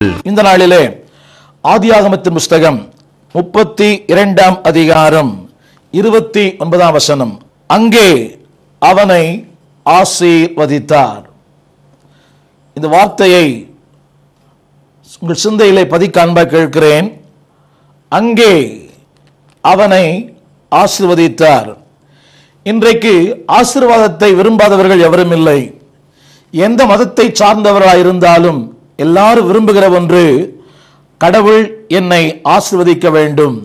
இந்த நாளிலே ஆதியாகமத்தின் புஸ்தகம் முப்பத்தி இரண்டாம் அதிகாரம் இருபத்தி ஒன்பதாம் வசனம். அங்கே அவனை ஆசீர்வதித்தார். இந்த வார்த்தையை உங்கள் சிந்தையிலே பதிக்காண்பா கேட்கிறேன். அங்கே அவனை ஆசீர்வதித்தார். இன்றைக்கு ஆசீர்வாதத்தை விரும்பாதவர்கள் எவரும் இல்லை. எந்த மதத்தை சார்ந்தவராக இருந்தாலும் எல்லாரும் விரும்புகிற ஒன்று கடவுள் என்னை ஆசிர்வதிக்க வேண்டும்.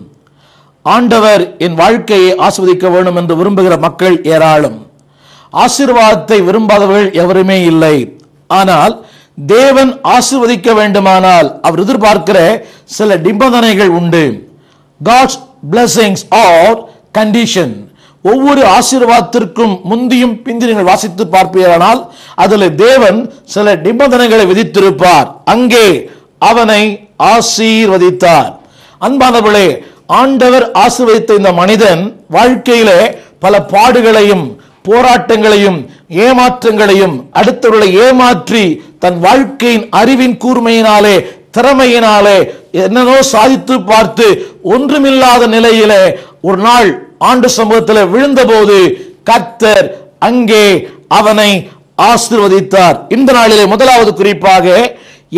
ஆண்டவர் என் வாழ்க்கையை ஆசிர்வதிக்க வேண்டும் என்று விரும்புகிற மக்கள் ஏராளம். ஆசீர்வாதத்தை விரும்பாதவர்கள் எவருமே இல்லை. ஆனால் தேவன் ஆசிர்வதிக்க வேண்டுமானால் அவர் எதிர்பார்க்கிற சில நிபந்தனைகள் உண்டு. காட்ஸ் பிளஸிங்ஸ் ஆர் கண்டிஷன் ஒவ்வொரு ஆசீர்வாதத்திற்கும் முந்தியும் பிந்தி நீங்கள் வாசித்து பார்ப்பீர்களானால் அதில் தேவன் சில நிபந்தனைகளை விதித்திருப்பார். அங்கே அவனை ஆசீர்வதித்தார். அன்பானவர்களே ஆண்டவர் ஆசீர்வதித்த இந்த மனிதன் வாழ்க்கையிலே பல பாடுகளையும் போராட்டங்களையும் ஏமாற்றங்களையும் அடுத்தவர்களை ஏமாற்றி தன் வாழ்க்கையின் அறிவின் கூர்மையினாலே திறமையினாலே என்னனோ சாதித்து பார்த்து ஒன்றுமில்லாத நிலையிலே ஒரு நாள் ஆண்டு சமூகத்தில் விழுந்தபோது கத்தர் அங்கே அவனை ஆசிர்வதித்தார். இந்த நாளிலே முதலாவது குறிப்பாக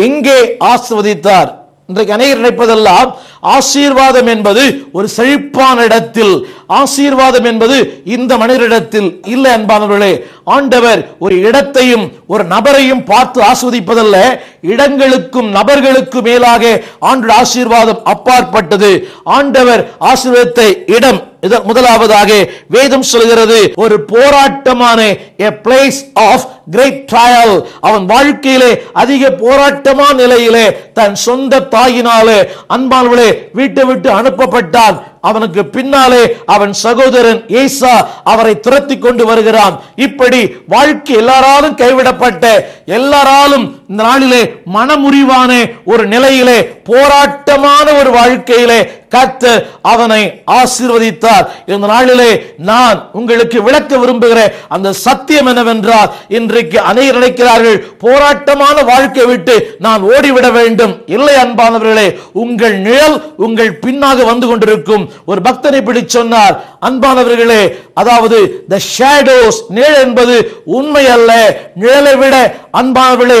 எங்கே ஆசிர்வதித்தார்? இன்றைக்கு அநேகர் நினைப்பதெல்லாம் ஆசீர்வாதம் என்பது ஒரு செழிப்பான இடத்தில் ஆசீர்வாதம் என்பது இந்த மனிதரிடத்தில் இல்லை அன்பானவர்களே. ஆண்டவர் ஒரு இடத்தையும் ஒரு நபரையும் பார்த்து ஆஸ்வதிப்பதல்ல இடங்களுக்கும் நபர்களுக்கும் மேலாக ஆண்டு ஆசீர்வாதம் அப்பாற்பட்டது. ஆண்டவர் ஆசீர்வாதத்தை இடம் முதலாவதாக வேதம் சொல்கிறது ஒரு போராட்டமான a place கிரேட் ட்ரையல் அவன் வாழ்க்கையிலே அதிக போராட்டமான நிலையிலே தன் சொந்த தாயினாலே அன்பானவளே வீட்டை விட்டு அனுப்பப்பட்டான். அவனுக்கு பின்னாலே அவன் சகோதரன் ஏசா அவரை துரத்தி கொண்டு வருகிறான். இப்படி வாழ்க்கை எல்லாராலும் கைவிடப்பட்ட எல்லாராலும் இந்த நாளிலே மனமுறிவான ஒரு நிலையிலே போராட்டமான ஒரு வாழ்க்கையிலே கர்த்தர் அவனை ஆசீர்வதித்தார். இந்த நாளிலே நான் உங்களுக்கு விளக்க விரும்புகிற அந்த சத்தியம் என்னவென்றால் இன்றைக்கு அநேகர் நினைக்கிறார்கள் போராட்டமான வாழ்க்கை விட்டு நான் ஓடிவிட வேண்டும். இல்லை அன்பானவர்களே உங்கள் நிழல் உங்கள் பின்னாக வந்து கொண்டிருக்கும். ஒரு பக்தனை இப்படி சொன்னார். அன்பானவர்களே அதாவது த ஷேடோஸ் நிழல் என்பது உண்மை அல்ல நிழலை விட அன்பானவர்களே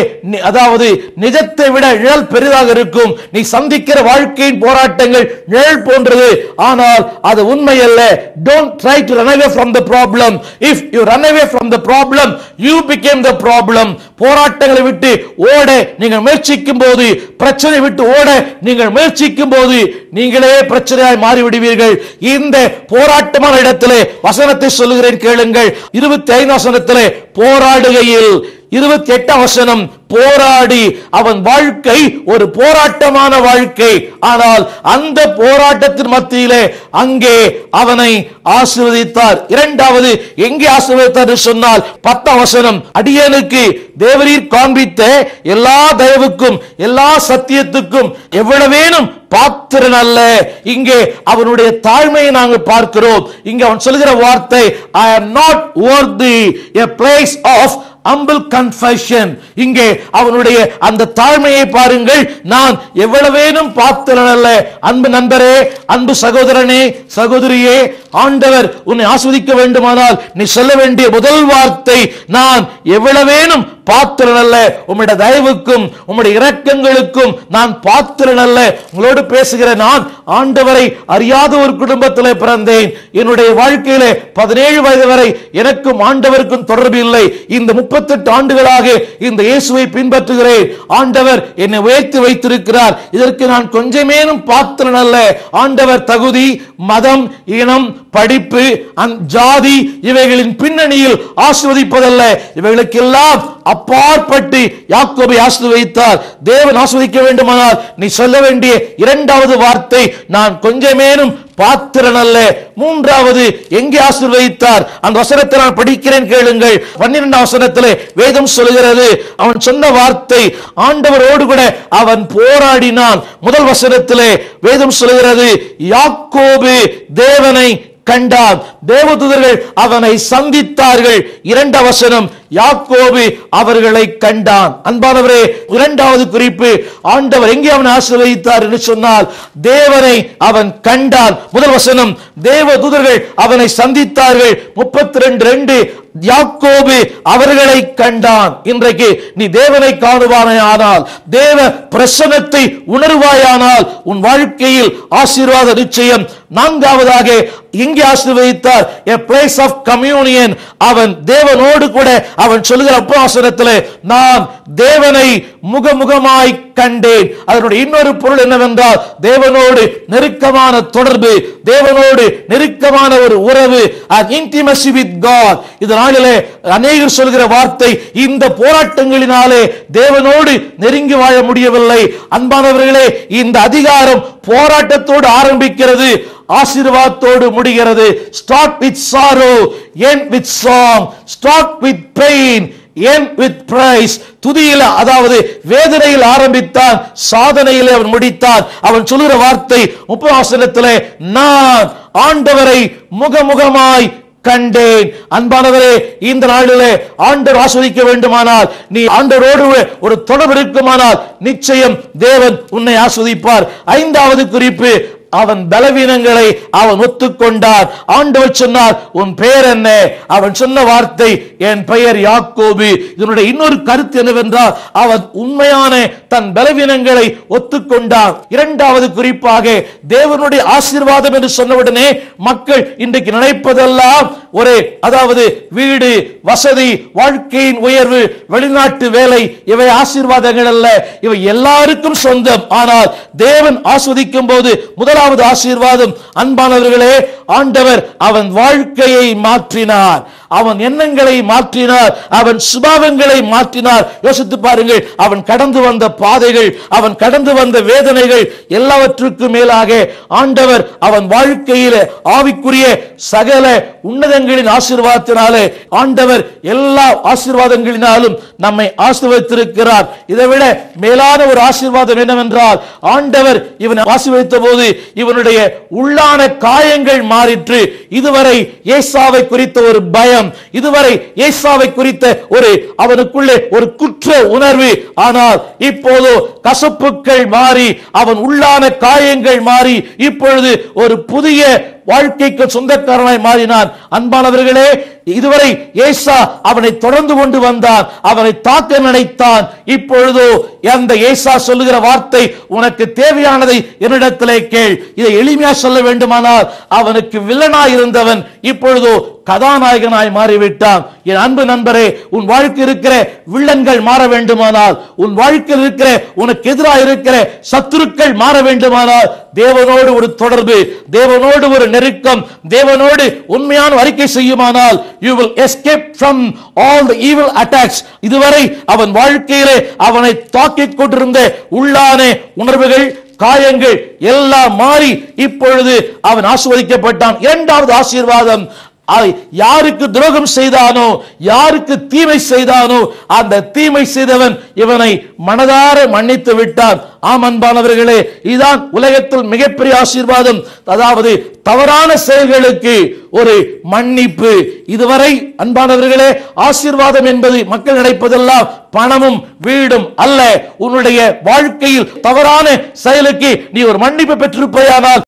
அதாவது நிஜத்தை விட நிழல் பெரிதாக இருக்கும். நீ சந்திக்கிற வாழ்க்கையின் போராட்டங்கள் நிழல் போன்றது. ஆனால் அது உண்மை அல்ல. Don't try to run away from the problem if you run away from the problem you become the problem போராட்டங்களை விட்டு ஓட நீங்கள் முயற்சிக்கும் போது பிரச்சனை விட்டு ஓட நீங்கள் முயற்சிக்கும் போது நீங்களே பிரச்சனையாய் மாறிவிடும் மாறிவிடுவீர்கள் இந்த போராட்டமான இடத்திலே வசனத்தை சொல்லுகிறேன் கேளுங்கள். இருபத்தி ஐந்து வசனத்திலே போராடுகையில் இருபத்தி எட்டாம் வசனம் போராடி அவன் வாழ்க்கை ஒரு போராட்டமான வாழ்க்கை. ஆனால் அந்த போராட்டத்தின் மத்தியிலே அங்கே அவனை ஆசிர்வதித்தார். இரண்டாவது எங்கே ஆசிர்வதித்தார்? சொன்னால் பத்தாம் வசனம் அடியனுக்கு தேவரீர் காண்பித்த எல்லா தயவுக்கும் எல்லா சத்தியத்துக்கும் எவ்வளவேனும் பாத்திரன் அல்ல. இங்கே அவனுடைய தாழ்மையை நாங்கள் பார்க்கிறோம். இங்கே அவன் சொல்லுகிற வார்த்தை I not or the a place of humble confession இங்கே அவனுடைய அந்த தாழ்மையை பாருங்கள். நான் எவ்வளவேனும் பாத்திரன் அல்ல. அன்பு நண்பரே அன்பு சகோதரனே சகோதரியே ஆண்டவர் உன்னை ஆஸ்வதிக்க வேண்டுமானால் நீ சொல்ல வேண்டிய முதல் வார்த்தை நான் எவ்வளவேனும் பாத்திரன் அல்ல. உம்முடைய தயவுக்கும் உம்முடைய இரக்கங்களுக்கும் நான் பாத்திரன் அல்ல. உங்களோடு பேசுகிற நான் ஆண்டவரை அறியாத ஒரு குடும்பத்தில் பிறந்தேன். என்னுடைய வாழ்க்கையிலே பதினேழு வயது வரை எனக்கும் ஆண்டவருக்கும் தொடர்பு இல்லை. இந்த முப்பத்தெட்டு ஆண்டுகளாக இந்த இயேசுவை பின்பற்றுகிறேன். ஆண்டவர் என்னை உயர்த்தி வைத்திருக்கிறார். இதற்கு நான் கொஞ்சமேனும் பாத்திரன் அல்ல. ஆண்டவர் தகுதி மதம் இனம் படிப்பு அந் ஜாதி இவைகளின் பின்னணியில் ஆசிர்வதிப்பதல்ல. இவைகளுக்கெல்லாம் அப்பாற்பட்டு யாக்கோபை ஆசிர்வதித்தார். தேவன் ஆசிர்வதிக்க வேண்டுமானால் நீ சொல்ல வேண்டிய இரண்டாவது வார்த்தை நான் கொஞ்சமேனும் பாத்திரன் அல்ல. மூன்றாவது எங்கே ஆசிர்வதித்தார்? அந்த வசனத்தை நான் படிக்கிறேன் கேளுங்கள். பன்னிரெண்டாம் வசனத்திலே வேதம் சொல்கிறது அவன் சொன்ன வார்த்தை ஆண்டவரோடு கூட அவன் போராடினான். முதல் வசனத்திலே வேதம் சொல்கிறது யாக்கோபு தேவனை கண்டான். தேவதூதர்கள் அவனை சந்தித்தார்கள். இரண்டு வசனம் யாக்கோபு அவர்களை கண்டான். அன்பானவரே இரண்டாவது குறிப்பு ஆண்டவர் எங்கே அவனை ஆசிர்வதித்தார் என்று சொன்னால் தேவனை அவன் கண்டான். முதல் வசனம் தேவ தூதர்கள் அவனை சந்தித்தார்கள். முப்பத்தி ரெண்டு ரெண்டு யாக்கோபு அவர்களை கண்டான். இன்றைக்கு நீ தேவனை காணுவானால் ஆனால் தேவ பிரசனத்தை உணர்வாயானால் உன் வாழ்க்கையில் ஆசீர்வாத நிச்சயம் நான்காவதாக இங்கே ஆசீர்வதித்தார்? எ பிளேஸ் ஆஃப் கம்யூனியன் அவன் தேவனோடு கூட அவன் சொல்லுகிற அப்பாசனத்தில் நான் தேவனை முகமுகமாய் கண்டேன். அதனுடைய இன்னொரு பொருள் என்னவென்றால் தேவனோடு நெருக்கமான தொடர்பு தேவனோடு நெருக்கமான ஒரு உறவு இன்டிமசி வித் காட் God. நாளிலே அநேகர் சொல்கிற வார்த்தை இந்த போராட்டங்களினாலே தேவனோடு நெருங்கி வாழ முடியவில்லை. அன்பானவர்களே இந்த அதிகாரம் போராட்டத்தோடு ஆரம்பிக்கிறது. ஆசீர்வாதத்தோடு முடிகிறது. Start with sorrow end with song start with pain end with praise துதியில அதாவது வேதனையில் ஆரம்பித்தான். சாதனையில் அவன் முடித்தான். அவன் சொல்லுகிற வார்த்தை உபவாசனத்தில் நான் ஆண்டவரை முகமுகமாய் கண்டேன். அன்பானவரே இந்த நாளிலே ஆண்டவர் ஆஸ்வதிக்க வேண்டுமானால் நீ ஆண்டவரோடு ஒரு தொடர்பு இருக்குமானால் நிச்சயம் தேவன் உன்னை ஆஸ்வதிப்பார். ஐந்தாவது குறிப்பு அவன் பலவீனங்களை அவன் ஒத்துக்கொண்டார் ஆண்டவர் சொன்னார் உன் பெயர் என்ன? அவன் சொன்ன வார்த்தை என் பெயர் யாக்கோபு. இதனுடைய இன்னொரு கருத்து என்னவென்றால் அவன் உண்மையான தன் பலவீனங்களை ஒத்துக்கொண்டார் இரண்டாவது குறிப்பாக தேவனுடைய ஆசீர்வாதம் என்று சொன்னவுடனே மக்கள் இன்றைக்கு நினைப்பதெல்லாம் ஒரே அதாவது வீடு வசதி வாழ்க்கையின் உயர்வு வெளிநாட்டு வேலை இவை ஆசீர்வாதங்கள் அல்ல. இவை எல்லாருக்கும் சொந்தம். ஆனால் தேவன் ஆஸ்வதிக்கும் போது முதலாவது இரண்டாவது ஆசீர்வாதம். அன்பானவர்களே ஆண்டவர் அவன் வாழ்க்கையை மாற்றினார். அவன் எண்ணங்களை மாற்றினார். அவன் சுபாவங்களை மாற்றினார். யோசித்து பாருங்கள் அவன் கடந்து வந்த பாதைகள் அவன் கடந்து வந்த வேதனைகள் எல்லாவற்றுக்கும் மேலாக ஆண்டவர் அவன் வாழ்க்கையில ஆவிக்குரிய சகல உன்னதங்களின் ஆசீர்வாதத்தினாலே ஆண்டவர் எல்லா ஆசீர்வாதங்களினாலும் நம்மை ஆசீர்வதித்திருக்கிறார். இதை விட மேலான ஒரு ஆசீர்வாதம் என்னவென்றால் ஆண்டவர் இவன் ஆசீர்வதித்த போது இவனுடைய உள்ளான காயங்கள் மாறிற்று. இதுவரை ஏசாவை குறித்த ஒரு பயம் இதுவரை ஏசாவை குறித்த ஒரு அவனுக்குள்ளே ஒரு குற்ற உணர்வு. ஆனால் இப்போது கசப்புக்கள் மாறி அவன் உள்ளான காயங்கள் மாறி இப்பொழுது ஒரு புதிய வாழ்க்கைக்கு சொந்தக்காரனாய் மாறினான் அன்பானவர்களே இதுவரை ஏசா அவனை தொடர்ந்து கொண்டு வந்தான் அவனை தாக்க நினைத்தான். இப்பொழுதோ அந்த ஏசா சொல்லுகிற வார்த்தை உனக்கு தேவையானதை என்னிடத்திலே கேள். இதை எளிமையா சொல்ல வேண்டுமானால் அவனுக்கு வில்லனாய் இருந்தவன் இப்பொழுதோ கதாநாயகனாய் மாறிவிட்டான். என் அன்பு நண்பரே உன் வாழ்க்கை இருக்கிற வில்லன்கள் மாற வேண்டுமானால் உன் வாழ்க்கையில் இருக்கிற உனக்கு எதிராக இருக்கிற சத்துருக்கள் மாற வேண்டுமானால் தேவனோடு ஒரு தொடர்பு தேவனோடு ஒரு நெருக்கம் தேவனோடு உண்மையான அறிக்கை செய்யுமானால் you will escape from all the evil attacks இதுவரை அவன் வாழ்க்கையிலே அவனை தாக்கிக் கொண்டிருந்த உள்ளான உணர்வுகள் காயங்கள் எல்லாம் மாறி இப்பொழுது அவன் ஆசிர்வதிக்கப்பட்டான். இரண்டாவது ஆசீர்வாதம் யாருக்கு துரோகம் செய்தானோ யாருக்கு தீமை செய்தானோ அந்த தீமை செய்தவன் இவனை மனதார மன்னித்து விட்டான். ஆம் அன்பானவர்களே இதுதான் உலகத்தில் மிகப்பெரிய ஆசீர்வாதம். அதாவது தவறான செயல்களுக்கு ஒரு மன்னிப்பு. இதுவரை அன்பானவர்களே ஆசீர்வாதம் என்பது மக்கள் நினைப்பதெல்லாம் பணமும் வீடும் அல்ல. உன்னுடைய வாழ்க்கையில் தவறான செயலுக்கு நீ ஒரு மன்னிப்பு பெற்றிருப்பையானால்